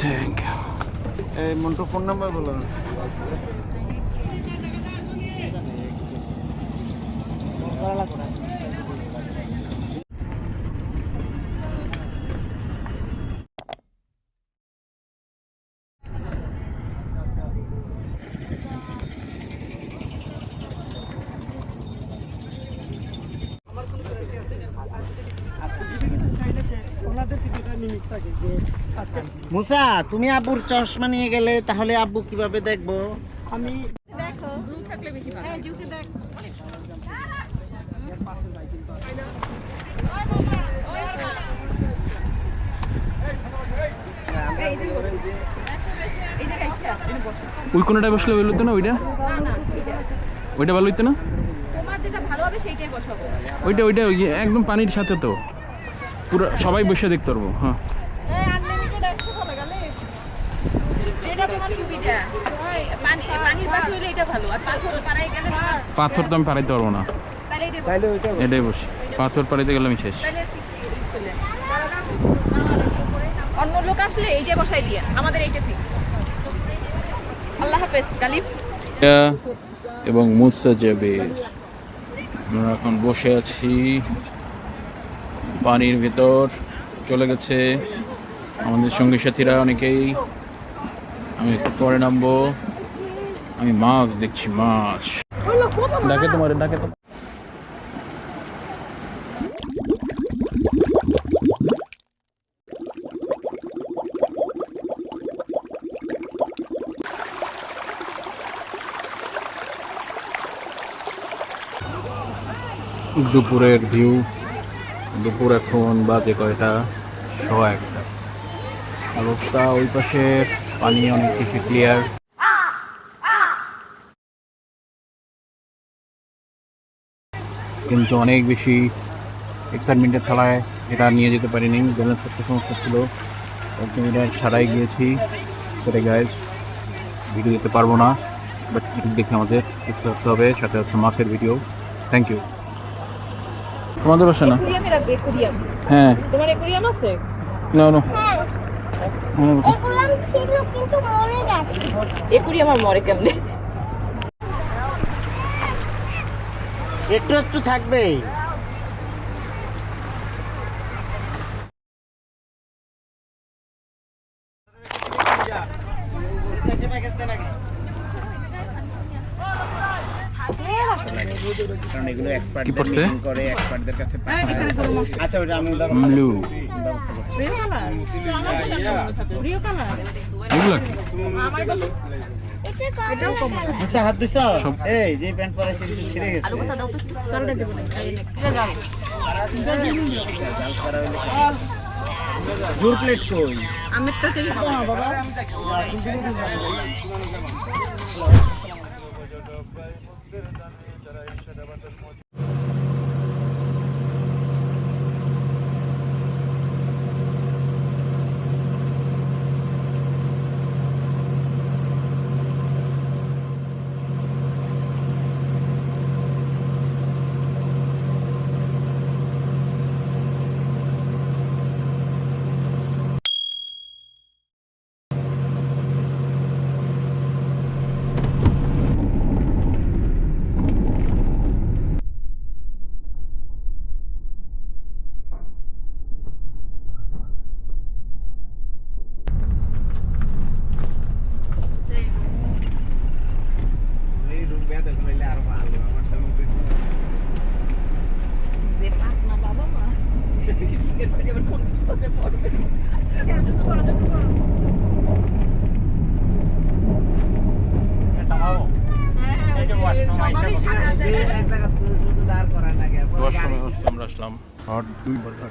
Thank you এই Montu phone number বলো। মুসা তুমি আব্বুর চশমা নিয়ে গেলে তাহলে আব্বু কীভাবে দেখব? দেখো। থাকলে বেশি ভালো হ্যাঁ জুকে দেখ। ওই কোনটায় বসলে ভালো হতো না ওইটা? ওইটা ভালো হতো না? ওইটা ওইটা একদম পানির সাথে তো। পুরো সবাই বসে দেখতে পারব হ্যাঁ। এই পাথর তো আমি পারাইতে পারব না। এটাই বসি। পাথর পারাইতে গেলে আমি শেষ। অন্য লোক আসলে এইটা বসাই দিয়ে আমাদের এইটা ফিক্স আল্লাহ হাফেজ গালিব। এবং মুস্তাজাবের। আমরা এখন বসে আছি। পানির ভেতর চলে গেছে। আমাদের সঙ্গী সাথীরা অনেকেই। আমি একটু পরে নামবো। আমি মাছ দেখছি, মাছ। ডাকে তোমার, ডাকে দুপুরের ভিউ। দুপুর এখন বাজে কয়টা? ছ একটা। অবস্থা ওই পাশে পানি অনেক বেশি ক্লিয়ার কিন্তু অনেক বেশি এক্সাইটমেন্টের থালায় এটা নিয়ে যেতে পারিনি। ব্যালেন্স করতে সমস্যা ছিল। এটা ছাড়াই গিয়েছি। সেটা গাইজ ভিডিও দিতে পারব না বাট দেখে আমাদের বুঝতে হবে। সাথে হচ্ছে মাছের ভিডিও থ্যাংক ইউ তোমাদের বাসা না? হ্যাঁ। তোমার একুরিয়াম আছে? না না। এগুলাম ছিল কিন্তু মরে গেছে। একুরিয়াম আর মরে কেমনে? একটু একটু থাকবেই কারণ এগুলো করে এক্সপার্টদের কাছে পাঠায়। আচ্ছা ওটা আমি ব্লু এগুলা কি? এটাও হাত দিছ? এই যে প্যান্ট পরে কিন্তু ছিঁড়ে গেছে। কথা দাও তো? কারণটা দেবো না এই নে কিরা যাও জোর প্লেট কই আমেরটা থেকে বাবা এই রুম বেদ করলে আরও ভালো আমার তো মধ্যে যে পাক না বাবা মা চিকেন করে আবার কোন করতে পড়বে সময় হচ্ছে আমরা আসলাম। হট দুই। বার